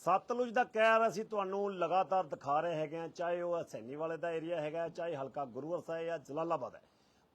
ਸਤਲੁਜ ਦਾ ਕਹਿਰ ਅਸੀਂ ਤੁਹਾਨੂੰ ਲਗਾਤਾਰ ਦਿਖਾ ਰਹੇ ਹੈਗੇ ਆ ਚਾਹੇ ਉਹ ਹਸੈਨੀ ਵਾਲੇ ਦਾ ਏਰੀਆ ਹੈਗਾ ਚਾਹੇ ਹਲਕਾ ਗੁਰੂਵਰ ਸਾਹਿਬ ਜਾਂ ਜਲਾਲਾਬਾਦ ਹੈ।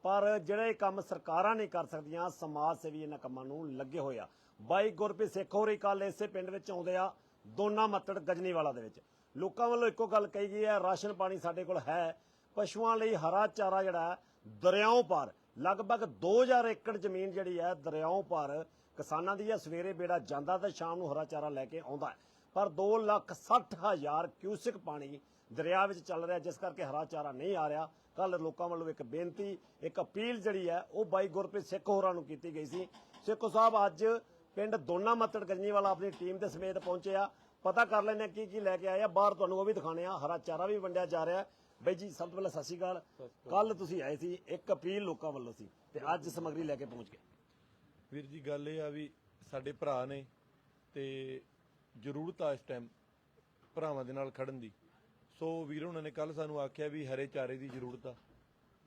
ਪਰ ਜਿਹੜੇ ਕੰਮ ਸਰਕਾਰਾਂ ਨਹੀਂ ਕਰ ਸਕਦੀਆਂ ਸਮਾਜ ਸੇਵੀ ਇਹਨਾਂ ਕੰਮਾਂ ਨੂੰ ਲੱਗੇ ਹੋਏ ਆ। ਬਾਈ ਗੁਰਪ੍ਰੀਤ ਸੇਖ ਹੋਰੀ ਕੱਲ ਇਸੇ ਪਿੰਡ ਵਿੱਚ ਆਉਂਦੇ ਆ ਦੋਨਾ ਮੱਤੜ ਗਜਨੀਵਾਲਾ ਦੇ ਵਿੱਚ। ਲੋਕਾਂ ਵੱਲੋਂ ਇੱਕੋ ਗੱਲ ਕਹੀ ਗਈ ਹੈ ਰਾਸ਼ਨ ਪਾਣੀ ਸਾਡੇ ਕੋਲ ਹੈ। ਪਸ਼ੂਆਂ ਲਈ ਹਰਾ ਚਾਰਾ ਜਿਹੜਾ ਹੈ, ਦਰਿਆਓਂ ਪਾਰ ਲਗਭਗ 2000 ਏਕੜ ਜ਼ਮੀਨ ਜਿਹੜੀ ਹੈ ਦਰਿਆਓਂ ਪਾਰ ਕਿਸਾਨਾਂ ਦੀ ਹੈ ਸਵੇਰੇ ਬੇੜਾ ਜਾਂਦਾ ਤੇ ਸ਼ਾਮ ਨੂੰ ਹਰਾ ਚਾਰਾ ਲੈ ਕੇ ਆਉਂਦਾ ਪਰ 2 ਲੱਖ 60 ਹਜ਼ਾਰ ਕਿਊਸਿਕ ਪਾਣੀ ਦਰਿਆ ਵਿੱਚ ਚੱਲ ਰਿਹਾ, ਜਿਸ ਕਰਕੇ ਹਰਾ ਚਾਰਾ ਨਹੀਂ ਆ ਰਿਹਾ। ਕੱਲ ਲੋਕਾਂ ਵੱਲੋਂ ਇੱਕ ਬੇਨਤੀ, ਇੱਕ ਅਪੀਲ ਜਿਹੜੀ ਹੈ, ਉਹ ਬਾਈ ਗੁਰਪ੍ਰੀਤ ਸਿੱਖ ਹੋਰਾਂ ਨੂੰ ਕੀਤੀ ਗਈ ਸੀ। ਸਿੱਖੋ ਸਾਹਿਬ, ਅੱਜ ਪਿੰਡ ਦੋਨਾ ਮੱਤੜ ਗੰਜੀ ਵਾਲਾ ਆਪਣੀ ਟੀਮ ਦੇ ਸਮੇਤ ਪਹੁੰਚੇ ਆ। ਪਤਾ ਕਰ ਲੈਣੇ ਕੀ ਕੀ ਲੈ ਕੇ ਆਏ ਆ। ਬਾਹਰ ਤੁਹਾਨੂੰ ਉਹ ਵੀ ਦਿਖਾਣੇ ਆ। ਹਰਾ ਚਾਰਾ ਵੀ ਵੰਡਿਆ ਜਾ ਰਿਹਾ। ਹੈ। ਬਾਈ ਜੀ, ਸਭ ਤੋਂ ਪਹਿਲਾਂ ਸਤਿ ਸ਼੍ਰੀ ਅਕਾਲ। ਕੱਲ ਤੁਸੀਂ ਆਏ ਸੀ, ਇੱਕ ਅਪੀਲ ਲੋਕਾਂ ਵੱਲੋਂ ਸੀ ਤੇ ਅੱਜ ਸਮਗਰੀ ਲੈ ਕੇ ਪਹੁੰਚ ਗਏ। ਵੀਰ ਜੀ, ਗੱਲ ਇਹ ਆ ਵੀ ਸਾਡੇ ਭਰਾ ਨੇ ਤੇ ਜ਼ਰੂਰਤ ਆ ਇਸ ਟਾਈਮ ਭਰਾਵਾਂ ਦੇ ਨਾਲ ਖੜਨ ਦੀ। ਸੋ ਵੀਰ ਉਹਨਾਂ ਨੇ ਕੱਲ ਸਾਨੂੰ ਆਖਿਆ ਵੀ ਹਰੇ ਚਾਰੇ ਦੀ ਜ਼ਰੂਰਤ ਆ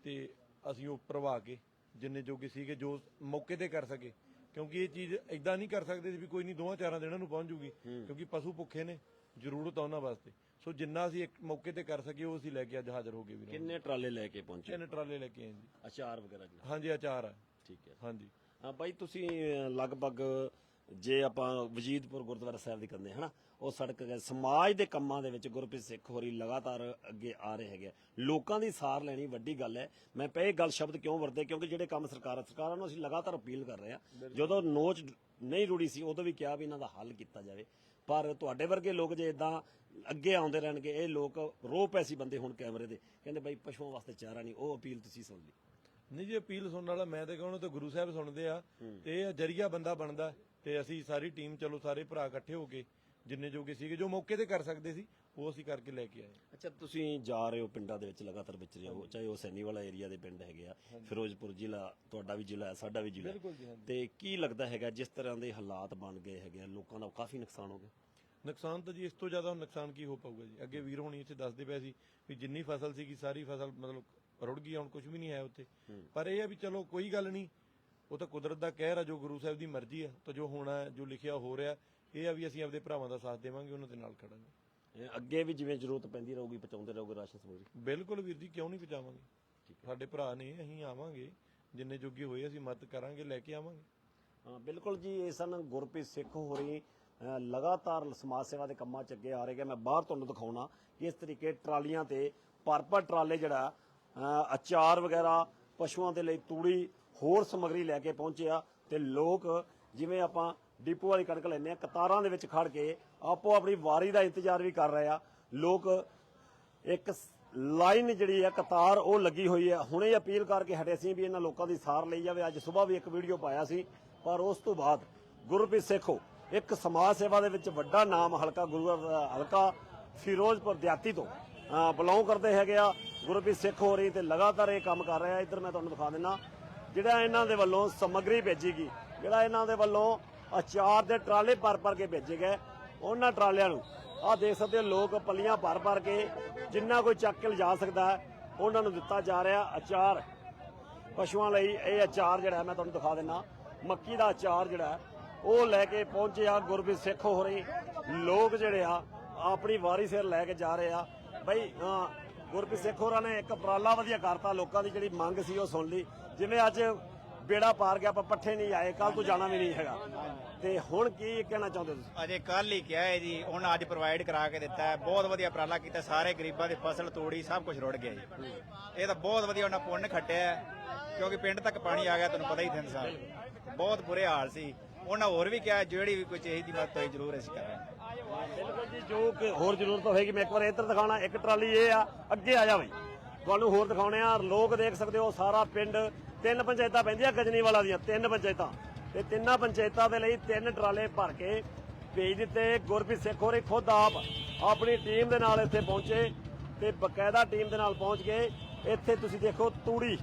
ਤੇ ਅਸੀਂ ਉਹ ਭਰਵਾ ਕੇ ਜਿੰਨੇ ਜੋਗੇ ਸੀਗੇ ਜੋ ਮੌਕੇ ਤੇ ਕਰ ਸਕੇ। ਕਿਉਂਕਿ ਇਹ ਚੀਜ਼ ਇਦਾਂ ਨਹੀਂ ਕਰ ਸਕਦੇ ਸੀ ਵੀ ਕੋਈ ਨਹੀਂ ਦੋਵਾਂ ਚਾਰਾਂ ਦਿਨਾਂ ਨੂੰ ਪਹੁੰਚ ਜੂਗੀ। ਕਿਉਂਕਿ ਪਸ਼ੂ ਭੁੱਖੇ ਨੇ ਜ਼ਰੂਰਤ ਆ ਉਹਨਾਂ ਵਾਸਤੇ। ਸੋ ਜਿੰਨਾ ਅਸੀਂ ਇੱਕ ਮੌਕੇ ਤੇ ਕਰ ਸਕੇ ਉਹ ਅਸੀਂ ਲੈ ਕੇ ਅੱਜ ਹਾਜ਼ਰ ਹੋ ਗਏ ਵੀਰ। ਕਿੰਨੇ ਟਰਾਲੇ ਲੈ ਕੇ ਪਹੁੰਚੇ? ਤਿੰਨ ਟਰਾਲੇ ਲੈ ਕੇ ਆਏ ਜੀ। ਅਚਾਰ ਵਗੈਰਾ ਜੀ। ਹਾਂਜੀ ਅਚਾਰ ਆ। ਠੀਕ ਹੈ। ਹਾਂਜੀ। ਹਾਂ ਬਾਈ ਤੁਸੀਂ ਲਗਭਗ ਜੇ ਆਪਾਂ ਵਜੀਦਪੁਰ ਗੁਰਦੁਆਰਾ ਸਾਹਿਬ ਦੀ ਕਰਦੇ ਹਨਾ? ਉਹ ਸੜਕ ਹੈ ਸਮਾਜ ਦੇ ਕੰਮਾਂ ਦੇ ਵਿੱਚ ਗੁਰਪ੍ਰੀਤ ਸਿੱਖ ਹੋਰੀ ਲਗਾਤਾਰ ਅੱਗੇ ਆ ਰਹੇ ਹੈਗੇ। ਲੋਕਾਂ ਦੀ ਸਾਰ ਲੈਣੀ ਵੱਡੀ ਗੱਲ ਹੈ। ਮੈਂ ਪਏ ਗੱਲ ਸ਼ਬਦ ਕਿਉਂ ਵਰਤੇ? ਕਿਉਂਕਿ ਜਿਹੜੇ ਕੰਮ ਸਰਕਾਰਾਂ ਸਰਕਾਰਾਂ ਨੂੰ ਅਸੀਂ ਲਗਾਤਾਰ ਅਪੀਲ ਕਰ ਰਹੇ ਆ। ਜਦੋਂ ਨੋਚ ਨਹੀਂ ਰੁੜੀ ਸੀ ਉਦੋਂ ਵੀ ਕਿਹਾ ਵੀ ਇਹਨਾਂ ਦਾ ਹੱਲ ਕੀਤਾ ਜਾਵੇ। ਪਰ ਤੁਹਾਡੇ ਵਰਗੇ ਲੋਕ ਜੇ ਇਦਾਂ ਅੱਗੇ ਆਉਂਦੇ ਰਹਿਣਗੇ ਇਹ ਲੋਕ ਰੋ ਪੈਸੀ ਬੰਦੇ ਹੁਣ ਕੈਮਰੇ ਦੇ। ਕਹਿੰਦੇ ਬਾਈ ਪਸ਼ੂਆਂ ਵਾਸਤੇ ਚਾਰਾ ਨਹੀਂ ਉਹ ਅਪੀਲ ਤੁਸੀਂ ਸੁਣ ਲਈ। ਨਹੀਂ ਜੀ ਅਪੀਲ ਸੁਣਨ ਵਾਲਾ ਮੈਂ ਤੇ ਕਹਣਾ ਤੇ ਗੁਰੂ ਸਾਹਿਬ ਸੁਣਦੇ ਆ ਤੇ ਇਹ ਜਰੀਆ ਬੰਦਾ ਬਣਦਾ। ਤੇ ਅਸੀਂ ਸਾਰੀ ਟੀਮ ਚਲੋ ਸਾਰੇ ਭਰਾ ਇਕੱਠੇ ਹੋ ਕੇ ਜਿੰਨੇ ਜੋਗੇ ਸੀਗੇ ਜੋ ਮੌਕੇ ਤੇ ਕਰ ਸਕਦੇ ਸੀ ਉਹ ਅਸੀਂ ਕਰਕੇ ਲੈ ਕੇ ਆਏ। ਅੱਛਾ ਤੁਸੀਂ ਜਾ ਰਹੇ ਹੋ ਪਿੰਡਾਂ ਦੇ ਵਿੱਚ ਲਗਾਤਾਰ ਵਿਚ ਰਹੇ ਹੋ ਚਾਹੇ ਉਹ ਸੈਣੀ ਵਾਲਾ ਏਰੀਆ ਦੇ ਪਿੰਡ ਹੈਗੇ ਆ ਫਿਰੋਜ਼ਪੁਰ ਜ਼ਿਲ੍ਹਾ ਤੁਹਾਡਾ ਵੀ ਜ਼ਿਲ੍ਹਾ ਹੈ ਸਾਡਾ ਵੀ ਜ਼ਿਲ੍ਹਾ ਬਿਲਕੁਲ ਜੀ, ਹੈ। ਤੇ ਕੀ ਲੱਗਦਾ ਹੈਗਾ ਜਿਸ ਤਰ੍ਹਾਂ ਦੇ ਹਾਲਾਤ ਬਣ ਗਏ ਹੈਗੇ ਆ ਲੋਕਾਂ ਦਾ ਕਾਫੀ ਨੁਕਸਾਨ ਹੋ ਗਿਆ? ਨੁਕਸਾਨ ਤਾਂ ਜੀ ਇਸ ਤੋਂ ਜ਼ਿਆਦਾ ਨੁਕਸਾਨ ਕੀ ਹੋ ਪਾਊਗਾ ਜੀ? ਅੱਗੇ ਵੀਰ ਹੋਣੀ ਇੱਥੇ ਦੱਸਦੇ ਪਏ ਸੀ ਵੀ ਜਿੰਨੀ ਫਸਲ ਸੀਗੀ ਸਾਰੀ ਫਸਲ ਮਤਲਬ ਰੁੜ ਗਈ ਹੁਣ ਕੁਝ ਵੀ ਨਹੀਂ ਹੈ ਉੱਥੇ। ਪਰ ਇਹ ਆ ਵੀ ਚਲੋ ਕੋਈ ਗੱਲ ਨਹੀਂ ਉਹ ਤਾਂ ਕੁਦਰਤ ਦਾ ਕਹਿਰ ਆ ਜੋ ਗੁਰੂ ਸਾਹਿਬ ਦੀ ਮਰਜ਼ੀ ਆ ਤਾਂ ਜੋ ਹੋਣਾ ਹੈ, ਜੋ ਲਿਖਿਆ ਹੋ ਰਿਹਾ ਇਹ ਆ ਵੀ ਅਸੀਂ ਆਪਦੇ ਭਰਾਵਾਂ ਦਾ ਸਾਥ ਦੇਵਾਂਗੇ ਉਹਨਾਂ ਦੇ ਨਾਲ ਖੜਾਂਗੇ। ਅੱਗੇ ਵੀ ਜਿਵੇਂ ਜ਼ਰੂਰਤ ਪੈਂਦੀ ਰਹੂਗੀ ਪਹੁੰਚਾਉਂਦੇ ਰਹੋਗੇ ਰਾਸ਼ਨ ਸਮਗਰੀ ਬਿਲਕੁਲ ਵੀਰ ਜੀ ਕਿਉਂ ਨਹੀਂ ਪਹੁੰਚਾਵਾਂਗੇ? ਸਾਡੇ ਭਰਾ ਨੇ ਅਸੀਂ ਆਵਾਂਗੇ ਜਿੰਨੇ ਜੋਗੇ ਹੋਏ ਅਸੀਂ ਮਦਦ ਕਰਾਂਗੇ ਲੈ ਕੇ ਆਵਾਂਗੇ। ਹਾਂ ਬਿਲਕੁਲ ਜੀ ਇਹ ਸਨ ਗੁਰਪ੍ਰੀਤ ਸਿੱਖ ਹੋਰੀ ਅਹ ਲਗਾਤਾਰ ਸਮਾਜ ਸੇਵਾ ਦੇ ਕੰਮਾਂ 'ਚ ਅੱਗੇ ਆ ਰਹੇ ਕਿ ਮੈਂ ਬਾਹਰ ਤੁਹਾਨੂੰ ਦਿਖਾਉਣਾ ਕਿ ਇਸ ਤਰੀਕੇ ਟਰਾਲੀਆਂ ਤੇ ਪਰ-ਪਰ ਟਰਾਲੇ ਜਿਹੜਾ ਅਚਾਰ ਵਗੈਰਾ ਪਸ਼ੂਆਂ ਦੇ ਲਈ ਤੂੜੀ ਹੋਰ ਸਮਗਰੀ ਲੈ ਕੇ ਪਹੁੰਚਿਆ ਤੇ ਲੋਕ ਜਿਵੇਂ ਆਪਾਂ ਡਿਪੂ ਵਾਲੀ ਕਣਕ ਲੈਂਦੇ ਆ, ਕਤਾਰਾਂ ਦੇ ਵਿੱਚ ਖੜ ਕੇ ਆਪੋ ਆਪਣੀ ਵਾਰੀ ਦਾ ਇੰਤਜ਼ਾਰ ਵੀ ਕਰ ਰਹੇ ਆ। ਲੋਕ ਇੱਕ ਲਾਈਨ ਜਿਹੜੀ ਆ, ਕਤਾਰ ਉਹ ਲੱਗੀ ਹੋਈ ਹੈ ਹੁਣੇ ਅਪੀਲ ਕਰਕੇ ਹਟੇ ਸੀ ਵੀ ਇਹਨਾਂ ਲੋਕਾਂ ਦੀ ਸਾਰ ਲਈ ਜਾਵੇ। ਅੱਜ ਸਵੇਰ ਵੀ ਇੱਕ ਵੀਡੀਓ ਪਾਇਆ ਸੀ, ਪਰ ਉਸ ਤੋਂ ਬਾਅਦ ਗੁਰਪ੍ਰੀਤ ਸੇਖੋ, ਇੱਕ ਸਮਾਜ ਸੇਵਾ ਦੇ ਵਿੱਚ ਵੱਡਾ ਨਾਮ ਹਲਕਾ ਗੁਰੂ ਹਲਕਾ ਫਿਰੋਜ਼ਪੁਰ ਦਿਆਤੀ ਤੋਂ ਬਿਲੋਂਗ ਕਰਦੇ ਹੈਗੇ ਆ ਗੁਰਪ੍ਰੀਤ ਸਿੱਖ ਹੋ ਰਹੀ ਤੇ ਲਗਾਤਾਰ ਇਹ ਕੰਮ ਕਰ ਰਿਹਾ। ਇੱਧਰ ਮੈਂ ਤੁਹਾਨੂੰ ਦਿਖਾ ਦਿੰਨਾ ਜਿਹੜਾ ਇਹਨਾਂ ਦੇ ਵੱਲੋਂ ਸਮੱਗਰੀ ਭੇਜੀ ਗਈ, ਜਿਹੜਾ ਇਹਨਾਂ ਦੇ ਵੱਲੋਂ ਅਚਾਰ ਦੇ ਟਰਾਲੇ ਭਰ ਭਰ ਕੇ ਭੇਜੇ ਗਏ, ਉਹਨਾਂ ਟਰਾਲਿਆਂ ਨੂੰ। ਆਹ ਦੇਖ ਸਕਦੇ ਹੋ, ਲੋਕ ਪੱਲੀਆਂ ਭਰ ਭਰ ਕੇ ਜਿੰਨਾ ਕੋਈ ਚੱਕ ਕੇ ਲਿਜਾ ਸਕਦਾ ਹੈ, ਉਹਨਾਂ ਨੂੰ ਦਿੱਤਾ ਜਾ ਰਿਹਾ ਅਚਾਰ। ਪਸ਼ੂਆਂ ਲਈ ਇਹ ਅਚਾਰ ਜਿਹੜਾ ਮੈਂ ਤੁਹਾਨੂੰ ਦਿਖਾ ਦਿੰਨਾ ਮੱਕੀ ਦਾ ਅਚਾਰ ਜਿਹੜਾ ਉਹ ਲੈ ਕੇ ਪਹੁੰਚੇ ਆ ਗੁਰਬੀਰ ਸਿੱਖ ਹੋ ਰਹੀ ਲੋਕ ਜਿਹੜੇ ਆ, ਆਪਣੀ ਵਾਰੀ ਸਿਰ ਲੈ ਕੇ ਜਾ ਰਹੇ ਆ। ਬਈ ਹਾਂ, ਗੁਰਬੀਰ ਹੋਰਾਂ ਨੇ ਇੱਕ ਉਪਰਾਲਾ ਵਧੀਆ ਕਰਤਾ ਲੋਕਾਂ ਦੀ ਜਿਹੜੀ ਮੰਗ ਸੀ ਉਹ ਸੁਣ ਲਈ। ਜਿਵੇਂ ਅੱਜ ਬੇੜਾ ਪਾਰ ਗਿਆ ਆਪਾਂ ਪੱਠੇ ਨਹੀਂ ਆਏ ਕੱਲ ਤੋਂ ਜਾਣਾ ਵੀ ਨਹੀਂ ਹੈਗਾ। ਤੇ ਹੁਣ ਕੀ ਕਹਿਣਾ ਚਾਹੁੰਦੇ ਤੁਸੀਂ? ਅਜੇ ਕੱਲ ਹੀ ਕਿਹਾ ਹੈ ਜੀ ਹੁਣ ਅੱਜ ਪ੍ਰੋਵਾਈਡ ਕਰਾ ਕੇ ਦਿੱਤਾ ਹੈ। ਬਹੁਤ ਵਧੀਆ ਉਪਰਾਲਾ ਕੀਤਾ ਸਾਰੇ ਗਰੀਬਾਂ ਦੀ ਫਸਲ ਤੋੜੀ ਸਭ ਕੁਝ ਰੁੜ ਗਿਆ ਜੀ। ਇਹ ਤਾਂ ਬਹੁਤ ਵਧੀਆ ਉਹਨਾਂ ਪੁੰਨ ਖੱਟਿਆ ਕਿਉਂਕਿ ਪਿੰਡ ਤੱਕ ਪਾਣੀ ਆ ਗਿਆ ਤੁਹਾਨੂੰ ਪਤਾ ਹੀ ਤਿੰਨ ਸਾਲ। ਬਹੁਤ ਬੁਰੇ ਹਾਲ ਸੀ। ਉਹਨਾਂ ਹੋਰ ਵੀ ਕਿਹਾ ਜਿਹੜੀ ਵੀ ਕੋਈ ਚਾਹੀਦੀ ਮਦਦ ਹੋਈ ਜ਼ਰੂਰ ਅਸੀਂ ਕਰਾਂਗੇ। ਬਿਲਕੁਲ ਜੀ, ਜੋ ਕਿ ਹੋਰ ਜ਼ਰੂਰਤ ਹੋਏਗੀ, ਮੈਂ ਇੱਕ ਵਾਰ ਇੱਧਰ ਦਿਖਾਉਣਾ, ਇੱਕ ਟਰਾਲੀ ਇਹ ਆ, ਅੱਗੇ ਆ ਜਾ ਬਈ। ਤੁਹਾਨੂੰ ਹੋਰ ਦਿਖਾਉਣੇ ਆ, ਲੋਕ ਦੇਖ ਸਕਦੇ ਹੋ, ਸਾਰਾ ਪਿੰਡ, ਤਿੰਨ ਪੰਚਾਇਤਾਂ ਪੈਂਦੀਆਂ ਗਜਨੀ ਵਾਲਾ ਦੀਆਂ, ਤਿੰਨ ਪੰਚਾਇਤਾਂ। ਤੇ ਤਿੰਨਾਂ ਪੰਚਾਇਤਾਂ ਦੇ ਲਈ ਤਿੰਨ ਟਰਾਲੇ ਭਰ ਕੇ ਭੇਜ ਦਿੱਤੇ, ਗੁਰਪ੍ਰੀਤ ਸਿੱਖ ਹੋਰੇ ਖੁਦ ਆਪ ਆਪਣੀ ਟੀਮ ਦੇ ਨਾਲ ਇੱਥੇ ਪਹੁੰਚੇ ਤੇ ਬਕਾਇਦਾ ਟੀਮ ਦੇ ਨਾਲ ਪਹੁੰਚ ਗਏ। ਇੱਥੇ ਤੁਸੀਂ ਦੇਖੋ ਤੂੜੀ।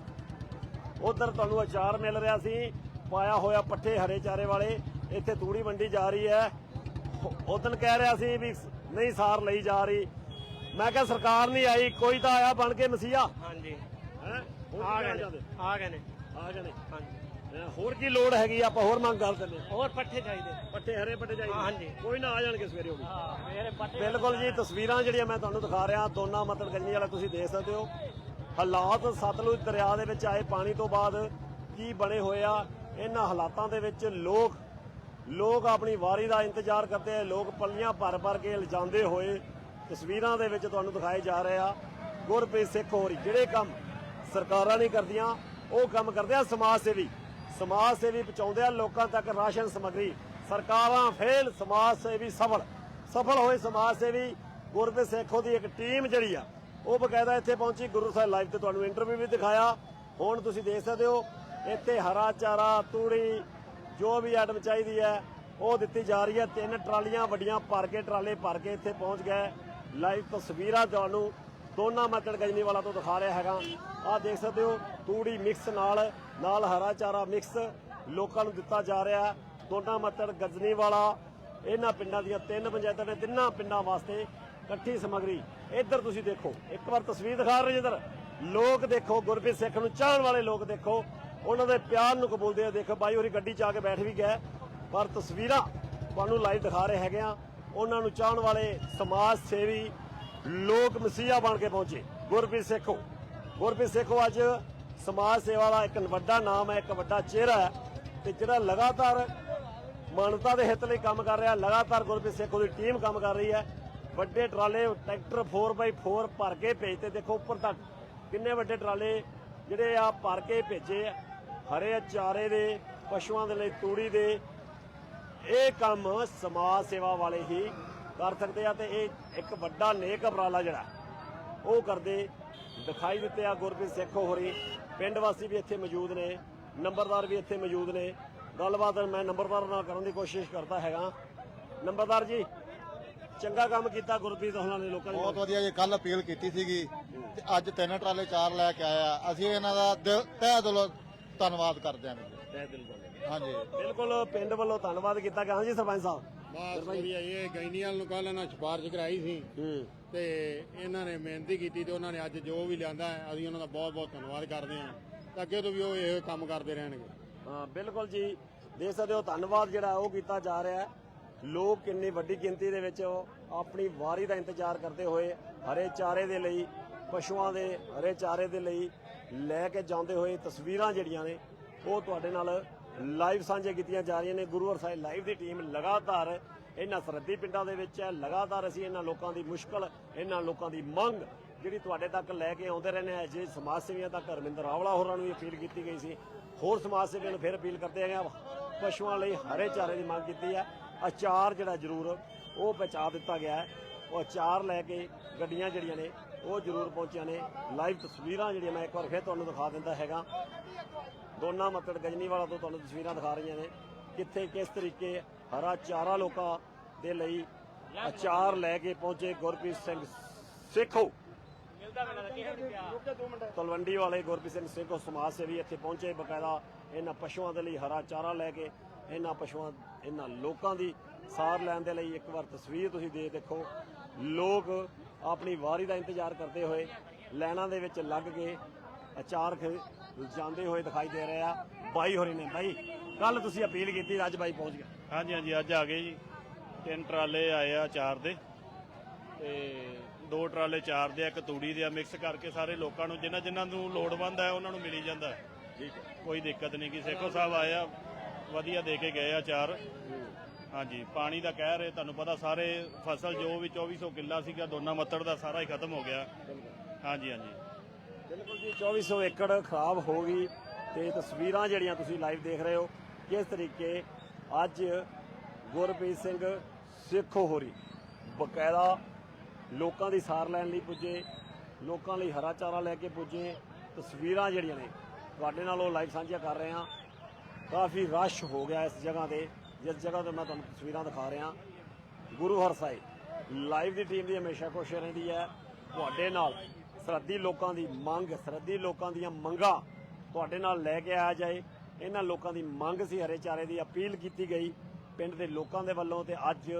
ਉਧਰ ਤੁਹਾਨੂੰ ਅਚਾਰ ਮਿਲ ਰਿਹਾ ਸੀ, ਪਾਇਆ ਹੋਇਆ ਪੱਠੇ ਹਰੇ ਚਾਰੇ ਵਾਲੇ। ਇੱਥੇ ਤੂੜੀ ਮੰਡੀ ਜਾ ਰਹੀ ਹੈ। ਉਦੋਂ ਕਹਿ ਰਿਹਾ ਸੀ ਵੀ ਨਹੀਂ ਸਾਰ ਲਈ ਜਾ ਰਹੀ। ਮੈਂ ਕਿਹਾ ਸਰਕਾਰ ਨਹੀਂ ਆਈ ਕੋਈ ਤਾਂ ਆਇਆ ਬਣ ਕੇ ਮਸੀਹਾ। ਹਾਂਜੀ। ਹੈ? ਆ ਗਏ ਨੇ ਆ ਗਏ ਨੇ। ਆ ਗਏ ਨੇ। ਹਾਂਜੀ। ਹੈਂ, ਹੋਰ ਕੀ ਲੋੜ ਹੈਗੀ ਆਪਾਂ ਹੋਰ ਮੰਗ ਕਰ ਦਿੰਦੇ ਹੋਰ ਪੱਠੇ ਚਾਹੀਦੇ। ਪੱਠੇ ਪੱਠੇ ਹਰੇ ਪੱਠੇ ਚਾਹੀਦੇ। ਹਾਂਜੀ। ਕੋਈ ਨਾ ਆ ਜਾਣਗੇ ਸਵੇਰੇ ਉਹ ਵੀ। ਹਾਂ ਮੇਰੇ ਪੱਟੇ ਬਿਲਕੁਲ ਜੀ ਤਸਵੀਰਾਂ ਜਿਹੜੀਆਂ ਮੈਂ ਤੁਹਾਨੂੰ ਦਿਖਾ ਰਿਹਾ ਦੋਨਾ ਮਤਲਬ ਗੰਜੀ ਵਾਲਾ ਤੁਸੀਂ ਦੇਖ ਸਕਦੇ ਹੋ। ਹਾਲਾਤ ਸਤਲੁਜ ਦਰਿਆ ਦੇ ਵਿੱਚ ਆਏ ਪਾਣੀ ਤੋਂ ਬਾਅਦ ਕੀ ਬਣੇ ਹੋਏ ਆ ਇਹਨਾਂ ਹਾਲਾਤਾਂ ਦੇ ਵਿੱਚ ਲੋਕ ਲੋਕ ਆਪਣੀ ਵਾਰੀ ਦਾ ਇੰਤਜ਼ਾਰ ਕਰਦੇ ਹੈ ਲੋਕ ਪੱਲੀਆਂ ਭਰ ਭਰ ਕੇ ਲਿਜਾਂਦੇ ਹੋਏ ਤਸਵੀਰਾਂ ਦੇ ਵਿੱਚ ਤੁਹਾਨੂੰ ਦਿਖਾਏ ਜਾ ਰਹੇ ਆ। ਗੁਰਪ੍ਰੀਤ ਸਿੱਖ ਹੋਰੀ ਜਿਹੜੇ ਕੰਮ ਸਰਕਾਰਾਂ ਨਹੀਂ ਕਰਦੀਆਂ, ਉਹ ਕੰਮ ਕਰਦੇ ਆ ਸਮਾਜ ਸੇਵੀ। ਸਮਾਜ ਸੇਵੀ ਪਹੁੰਚਾਉਂਦੇ ਆ, ਲੋਕਾਂ ਤੱਕ ਰਾਸ਼ਨ ਸਮੱਗਰੀ। ਸਰਕਾਰਾਂ ਫੇਲ, ਸਮਾਜ ਸੇਵੀ ਸਫਲ। ਸਫਲ ਹੋਏ ਸਮਾਜ ਸੇਵੀ, ਗੁਰਪ੍ਰੀਤ ਸੇਖੋ ਦੀ ਇੱਕ ਟੀਮ ਜਿਹੜੀ ਆ, ਉਹ ਬਕਾਇਦਾ ਇੱਥੇ ਪਹੁੰਚੀ। ਗੁਰੂ ਸਾਹਿਬ ਲਾਈਵ ਤੇ ਤੁਹਾਨੂੰ ਇੰਟਰਵਿਊ ਵੀ ਦਿਖਾਇਆ। ਹੁਣ ਤੁਸੀਂ ਦੇਖ ਸਕਦੇ ਹੋ, ਇੱਥੇ ਹਰਾ ਚਾਰਾ, ਤੂੜੀ ਜੋ ਵੀ ਆਈਟਮ ਚਾਹੀਦੀ ਹੈ, ਉਹ ਦਿੱਤੀ ਜਾ ਰਹੀ ਹੈ। ਤਿੰਨ ਟਰਾਲੀਆਂ ਵੱਡੀਆਂ ਭਰ ਕੇ, ਟਰਾਲੇ ਭਰ ਕੇ ਇੱਥੇ ਪਹੁੰਚ ਗਏ। ਲਾਈਵ ਤਸਵੀਰਾਂ ਤੁਹਾਨੂੰ ਦੋਨਾਂ ਮੱਕੜ ਗਜਨੀ ਵਾਲਾ ਤੋਂ ਦਿਖਾ ਰਿਹਾ ਹੈਗਾ। ਆਹ ਦੇਖ ਸਕਦੇ ਹੋ, ਤੂੜੀ ਮਿਕਸ ਨਾਲ ਨਾਲ ਹਰਾ ਚਾਰਾ ਮਿਕਸ ਲੋਕਾਂ ਨੂੰ ਦਿੱਤਾ ਜਾ ਰਿਹਾ ਦੋਨਾਂ ਮੱਕੜ ਗਜਨੀ ਵਾਲਾ ਇਹਨਾਂ ਪਿੰਡਾਂ ਦੀਆਂ ਤਿੰਨ ਪੰਚਾਇਤਾਂ ਨੇ ਤਿੰਨਾਂ ਪਿੰਡਾਂ ਵਾਸਤੇ ਇਕੱਠੀ ਸਮੱਗਰੀ। ਇੱਧਰ ਤੁਸੀਂ ਦੇਖੋ, ਇੱਕ ਵਾਰ ਤਸਵੀਰ ਦਿਖਾ ਰਹੇ ਜਿੱਧਰ। ਲੋਕ ਦੇਖੋ, ਗੁਰਪ੍ਰੀਤ ਸਿੱਖ ਨੂੰ ਚਾਹਣ ਵਾਲੇ ਲੋਕ ਦੇਖੋ। ਉਹਨਾਂ ਦੇ ਪਿਆਰ ਨੂੰ ਕਬੂਲਦੇ ਆ ਦੇਖੋ ਬਾਈ ਹੋਰੀ ਗੱਡੀ 'ਚ ਆ ਕੇ ਬੈਠ ਵੀ ਗਏ ਪਰ ਤਸਵੀਰਾਂ ਤੁਹਾਨੂੰ ਲਾਈਵ ਦਿਖਾ ਰਹੇ ਹੈਗੇ ਆ। ਉਹਨਾਂ ਨੂੰ ਚਾਹਣ ਵਾਲੇ ਸਮਾਜ ਸੇਵੀ ਲੋਕ ਮਸੀਹਾ ਬਣ ਕੇ ਪਹੁੰਚੇ। ਗੁਰਪ੍ਰੀਤ ਸੇਖੋ। ਗੁਰਪ੍ਰੀਤ ਸੇਖੋ ਅੱਜ ਸਮਾਜ ਸੇਵਾ ਦਾ ਇੱਕ ਵੱਡਾ ਨਾਮ ਹੈ, ਇੱਕ ਵੱਡਾ ਚਿਹਰਾ ਹੈ ਤੇ ਜਿਹੜਾ ਲਗਾਤਾਰ ਮਾਨਵਤਾ ਦੇ ਹਿੱਤ ਲਈ ਕੰਮ ਕਰ ਰਿਹਾ, ਲਗਾਤਾਰ ਗੁਰਪ੍ਰੀਤ ਸੇਖੋ ਦੀ ਟੀਮ ਕੰਮ ਕਰ ਰਹੀ ਹੈ। ਵੱਡੇ ਟਰਾਲੇ ਟਰੈਕਟਰ 4x4 ਭਰ ਕੇ ਭੇਜਤੇ। ਦੇਖੋ ਉੱਪਰ ਤੱਕ ਕਿੰਨੇ ਵੱਡੇ ਟਰਾਲੇ ਜਿਹੜੇ ਆ ਭਰ ਕੇ ਭੇਜੇ ਹਰੇ ਚਾਰੇ ਦੇ ਪਸ਼ੂਆਂ ਦੇ ਲਈ ਤੂੜੀ ਦੇ ਇਹ ਕੰਮ ਸਮਾਜ ਸੇਵਾ ਵਾਲੇ ਹੀ ਕਰ ਸਕਦੇ ਆ ਤੇ ਇਹ ਇੱਕ ਵੱਡਾ ਨੇਕ ਉਪਰਾਲਾ ਜਿਹੜਾ ਉਹ ਕਰਦੇ ਦਿਖਾਈ ਦਿੱਤੇ ਆ ਗੁਰਪ੍ਰੀਤ ਸੇਖੋ ਹੋਰੀ ਪਿੰਡ ਵਾਸੀ ਵੀ ਇੱਥੇ ਮੌਜੂਦ ਨੇ ਨੰਬਰਦਾਰ ਵੀ ਇੱਥੇ ਮੌਜੂਦ ਨੇ। ਗੱਲਬਾਤ ਮੈਂ ਨੰਬਰਦਾਰ ਨਾਲ ਕਰਨ ਦੀ ਕੋਸ਼ਿਸ਼ ਕਰਦਾ ਹੈਗਾ। ਨੰਬਰਦਾਰ ਜੀ ਚੰਗਾ ਕੰਮ ਕੀਤਾ ਗੁਰਪ੍ਰੀਤ ਹੋਣਾ ਨੇ ਲੋਕਾਂ ਬਹੁਤ ਨੇ ਵਧੀਆ ਜੀ ਕੱਲ ਅਪੀਲ ਕੀਤੀ ਸੀਗੀ ਤੇ ਅੱਜ ਤਿੰਨ ਟਰਾਲੇ ਚਾਰ ਲੈ ਕੇ ਆਇਆ। ਅਸੀਂ ਇਹਨਾਂ ਦਾ ਤਹਿ ਦਿਲੋਂ ਧੰਨਵਾਦ ਕਰਦੇ ਹਾਂ ਤਹਿ ਦਿਲ ਤੋਂ। ਹਾਂਜੀ। ਬਿਲਕੁਲ ਪਿੰਡ ਵੱਲੋਂ ਧੰਨਵਾਦ ਕੀਤਾ ਗਿਆ। ਹਾਂਜੀ ਸਰਪੰਚ ਸਾਹਿਬ। ਬਸ ਵਧੀਆ ਇਹ ਗੈਨੀਅਲ ਨੂੰ ਕੱਲ ਇਹਨਾਂ ਸਿਫਾਰਿਸ਼ ਕਰਾਈ ਸੀ। ਹੂੰ। ਤੇ ਇਹਨਾਂ ਨੇ ਮਿਹਨਤੀ ਕੀਤੀ ਤੇ ਉਹਨਾਂ ਨੇ ਅੱਜ ਜੋ ਵੀ ਲਿਆਂਦਾ ਹੈ, ਅਸੀਂ ਉਹਨਾਂ ਦਾ ਬਹੁਤ ਬਹੁਤ ਧੰਨਵਾਦ ਕਰਦੇ ਹਾਂ। ਤੇ ਅੱਗੇ ਤੋਂ ਵੀ ਉਹ ਇਹ ਕੰਮ ਕਰਦੇ ਰਹਿਣਗੇ। ਹਾਂ ਬਿਲਕੁਲ ਜੀ। ਦੇਖ ਸਕਦੇ ਹੋ ਧੰਨਵਾਦ ਜਿਹੜਾ ਉਹ ਕੀਤਾ ਜਾ ਰਿਹਾ ਹੈ। ਲੋਕ ਕਿੰਨੀ ਵੱਡੀ ਗਿਣਤੀ ਦੇ ਵਿੱਚ ਆਪਣੀ ਵਾਰੀ ਦਾ ਇੰਤਜ਼ਾਰ ਕਰਦੇ ਹੋਏ ਹਰੇ ਚਾਰੇ ਦੇ ਲਈ ਪਸ਼ੂਆਂ ਦੇ ਹਰੇ ਚਾਰੇ ਦੇ ਲਈ ਲੈ ਕੇ ਜਾਂਦੇ ਹੋਏ ਤਸਵੀਰਾਂ ਜਿਹੜੀਆਂ ਨੇ, ਉਹ ਤੁਹਾਡੇ ਨਾਲ ਲਾਈਵ ਸਾਂਝੇ ਕੀਤੀਆਂ ਜਾ ਰਹੀਆਂ ਨੇ। ਗੁਰੂ ਸਾਹਿਬ ਲਾਈਵ ਦੀ ਟੀਮ ਲਗਾਤਾਰ ਇਹਨਾਂ ਸਰਹੱਦੀ ਪਿੰਡਾਂ ਦੇ ਵਿੱਚ ਹੈ। ਲਗਾਤਾਰ ਅਸੀਂ ਇਹਨਾਂ ਲੋਕਾਂ ਦੀ ਮੁਸ਼ਕਲ, ਇਹਨਾਂ ਲੋਕਾਂ ਦੀ ਮੰਗ ਜਿਹੜੀ ਤੁਹਾਡੇ ਤੱਕ ਲੈ ਕੇ ਆਉਂਦੇ ਰਹਿੰਦੇ ਹਾਂ। ਜੇ ਸਮਾਜ ਸੇਵੀਆਂ ਤੱਕ ਹਰਮਿੰਦਰ ਆਵਲਾ ਹੋਰਾਂ ਨੂੰ ਵੀ ਅਪੀਲ ਕੀਤੀ ਗਈ ਸੀ, ਹੋਰ ਸਮਾਜ ਸੇਵੀਆਂ ਨੂੰ ਫਿਰ ਅਪੀਲ ਕਰਦੇ ਆ ਪਸ਼ੂਆਂ ਲਈ ਹਰੇ ਚਾਰੇ ਦੀ ਮੰਗ ਕੀਤੀ ਹੈ। ਅਚਾਰ ਜਿਹੜਾ ਜ਼ਰੂਰ ਉਹ ਪਹੁੰਚਾ ਦਿੱਤਾ ਗਿਆ ਹੈ। ਉਹ ਅਚਾਰ ਲੈ ਕੇ ਗੱਡੀਆਂ ਜਿਹੜੀਆਂ ਨੇ ਉਹ ਜ਼ਰੂਰ ਪਹੁੰਚੀਆਂ ਨੇ। ਲਾਈਵ ਤਸਵੀਰਾਂ ਜਿਹੜੀਆਂ ਮੈਂ ਇੱਕ ਵਾਰ ਫਿਰ ਤੁਹਾਨੂੰ ਦਿਖਾ ਦਿੰਦਾ ਹੈਗਾ। ਦੋਨਾਂ ਮੱਤੜ ਗਜਨੀ ਵਾਲਾ ਤੋਂ ਤੁਹਾਨੂੰ ਤਸਵੀਰਾਂ ਦਿਖਾ ਰਹੀਆਂ ਨੇ ਕਿੱਥੇ ਕਿਸ ਤਰੀਕੇ ਹਰਾ ਚਾਰਾ ਲੋਕਾਂ ਦੇ ਲਈ ਅਚਾਰ ਲੈ ਕੇ ਪਹੁੰਚੇ ਗੁਰਪ੍ਰੀਤ ਸਿੰਘ ਸੇਖੋ। ਤਲਵੰਡੀ ਵਾਲੇ ਗੁਰਪ੍ਰੀਤ ਸਿੰਘ ਸੇਖੋ ਸਮਾਜ ਸੇਵੀ ਇੱਥੇ ਪਹੁੰਚੇ ਬਕਾਇਦਾ ਇਹਨਾਂ ਪਸ਼ੂਆਂ ਦੇ ਲਈ ਹਰਾ ਚਾਰਾ ਲੈ ਕੇ, ਇਹਨਾਂ ਪਸ਼ੂਆਂ, ਇਹਨਾਂ ਲੋਕਾਂ ਦੀ ਸਾਰ ਲੈਣ ਦੇ ਲਈ ਇੱਕ ਵਾਰ ਤਸਵੀਰ ਤੁਸੀਂ ਦੇ ਦੇਖੋ। ਲੋਕ ਆਪਣੀ ਵਾਰੀ ਦਾ ਇੰਤਜ਼ਾਰ ਕਰਦੇ ਹੋਏ ਲਾਈਨਾਂ ਦੇ ਵਿੱਚ ਲੱਗ ਕੇ ਅਚਾਰ ਜਾਂਦੇ ਹੋਏ ਦਿਖਾਈ ਦੇ ਰਹੇ ਆ। ਬਾਈ ਹੋਰੀ ਨੇ ਬਾਈ ਕੱਲ ਤੁਸੀਂ ਅਪੀਲ ਕੀਤੀ ਅੱਜ ਬਾਈ ਪਹੁੰਚ ਗਿਆ ਹਾਂਜੀ ਹਾਂਜੀ ਅੱਜ ਆ ਗਏ ਜੀ। ਤਿੰਨ ਟਰਾਲੇ ਆਏ ਆ ਚਾਰ ਦੇ ਤੇ ਦੋ ਟਰਾਲੇ ਚਾਰ ਦੇ ਇੱਕ ਤੂੜੀ ਦੇ ਆ ਮਿਕਸ ਕਰਕੇ ਸਾਰੇ ਲੋਕਾਂ ਨੂੰ ਜਿਨ੍ਹਾਂ ਜਿਨ੍ਹਾਂ ਨੂੰ ਲੋੜਵੰਦ ਹੈ ਉਹਨਾਂ ਨੂੰ ਮਿਲੀ ਜਾਂਦਾ। ਠੀਕ ਹੈ। ਕੋਈ ਦਿੱਕਤ ਨਹੀਂ ਕਿ ਸੇਖੋ ਸਾਹਿਬ ਆਏ ਆ ਵਧੀਆ ਦੇ ਕੇ ਗਏ ਆ ਚਾਰ। ਹਾਂਜੀ, ਪਾਣੀ ਦਾ ਕਹਿ ਰਹੇ, ਤੁਹਾਨੂੰ ਪਤਾ ਸਾਰੇ ਫਸਲ ਜੋ ਵੀ 2400 ਕਿੱਲਾ ਸੀਗਾ, ਦੋਨਾ ਮੱਤੜ ਦਾ ਸਾਰਾ ਹੀ ਖਤਮ ਹੋ ਗਿਆ। ਹਾਂਜੀ ਹਾਂਜੀ। ਬਿਲਕੁਲ ਜੀ 2400 ਏਕੜ ਖਰਾਬ ਹੋ ਗਈ ਤੇ ਤਸਵੀਰਾਂ ਜਿਹੜੀਆਂ ਤੁਸੀਂ ਲਾਈਵ ਦੇਖ ਰਹੇ ਹੋ, ਕਿਸ ਤਰੀਕੇ ਅੱਜ ਗੁਰਪ੍ਰੀਤ ਸਿੰਘ ਸੇਖੋ ਹੋਰੀ ਬਕਾਇਦਾ ਲੋਕਾਂ ਦੀ ਸਾਰ ਲੈਣ ਲਈ ਪੁੱਜੇ, ਲੋਕਾਂ ਲਈ ਹਰਾ ਚਾਰਾ ਲੈ ਕੇ ਪੁੱਜੇ, ਤਸਵੀਰਾਂ ਜਿਹੜੀਆਂ ਨੇ, ਤੁਹਾਡੇ ਨਾਲ ਉਹ ਲਾਈਵ ਸਾਂਝੀਆਂ ਕਰ ਰਹੇ ਹਾਂ। ਕਾਫੀ ਰਸ਼ ਹੋ ਗਿਆ ਇਸ ਜਗ੍ਹਾ ਤੇ। ਜਿਸ ਜਗ੍ਹਾ ਤੇ ਮੈਂ ਤੁਹਾਨੂੰ ਤਸਵੀਰਾਂ ਦਿਖਾ ਰਿਹਾ, ਗੁਰੂ ਹਰ ਸਾਹਿਬ। ਲਾਈਵ ਦੀ ਟੀਮ ਦੀ ਹਮੇਸ਼ਾ ਕੋਸ਼ਿਸ਼ ਰਹਿੰਦੀ ਹੈ, ਤੁਹਾਡੇ ਨਾਲ ਸਰਹੱਦੀ ਲੋਕਾਂ ਦੀ ਮੰਗ, ਸਰਹੱਦੀ ਲੋਕਾਂ ਦੀਆਂ ਮੰਗਾਂ ਤੁਹਾਡੇ ਨਾਲ ਲੈ ਕੇ ਆਇਆ ਜਾਏ। ਇਹਨਾਂ ਲੋਕਾਂ ਦੀ ਮੰਗ ਸੀ, ਹਰੇ ਚਾਰੇ ਦੀ ਅਪੀਲ ਕੀਤੀ ਗਈ ਪਿੰਡ ਦੇ ਲੋਕਾਂ ਦੇ ਵੱਲੋਂ ਤੇ ਅੱਜ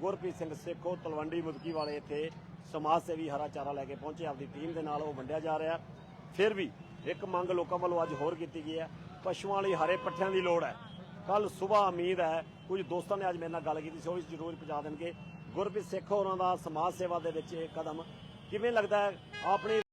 ਗੁਰਪ੍ਰੀਤ ਸਿੰਘ ਸੇਖੋ ਤਲਵੰਡੀ ਮੁਦਕੀ ਵਾਲੇ ਇੱਥੇ ਸਮਾਜ ਸੇਵੀ ਹਰਾ ਚਾਰਾ ਲੈ ਕੇ ਪਹੁੰਚੇ। ਆਪਦੀ ਟੀਮ ਦੇ ਨਾਲ ਉਹ ਵੰਡਿਆ ਜਾ ਰਿਹਾ। ਫਿਰ ਵੀ ਇੱਕ ਮੰਗ ਲੋਕਾਂ ਵੱਲੋਂ ਅੱਜ ਹੋਰ ਕੀਤੀ ਗਈ ਹੈ। ਪਸ਼ੂਆਂ ਲਈ ਹਰੇ ਪੱਠਿਆਂ ਦੀ ਲੋੜ ਹੈ। ਕੱਲ ਸਵੇਰ ਉਮੀਦ ਹੈ, ਕੁਝ ਦੋਸਤਾਂ ਨੇ ਅੱਜ ਮੇਰੇ ਨਾਲ ਗੱਲ ਕੀਤੀ ਸੀ, ਉਹ ਵੀ ਜ਼ਰੂਰ ਪਹੁੰਚਾ ਦੇਣਗੇ। ਗੁਰਪ੍ਰੀਤ ਸਿੱਖ ਹੋਰਾਂ ਦਾ ਸਮਾਜ ਸੇਵਾ ਦੇ ਵਿੱਚ ਇਹ ਕਦਮ ਕਿਵੇਂ ਲੱਗਦਾ ਹੈ? ਆਪਣੀ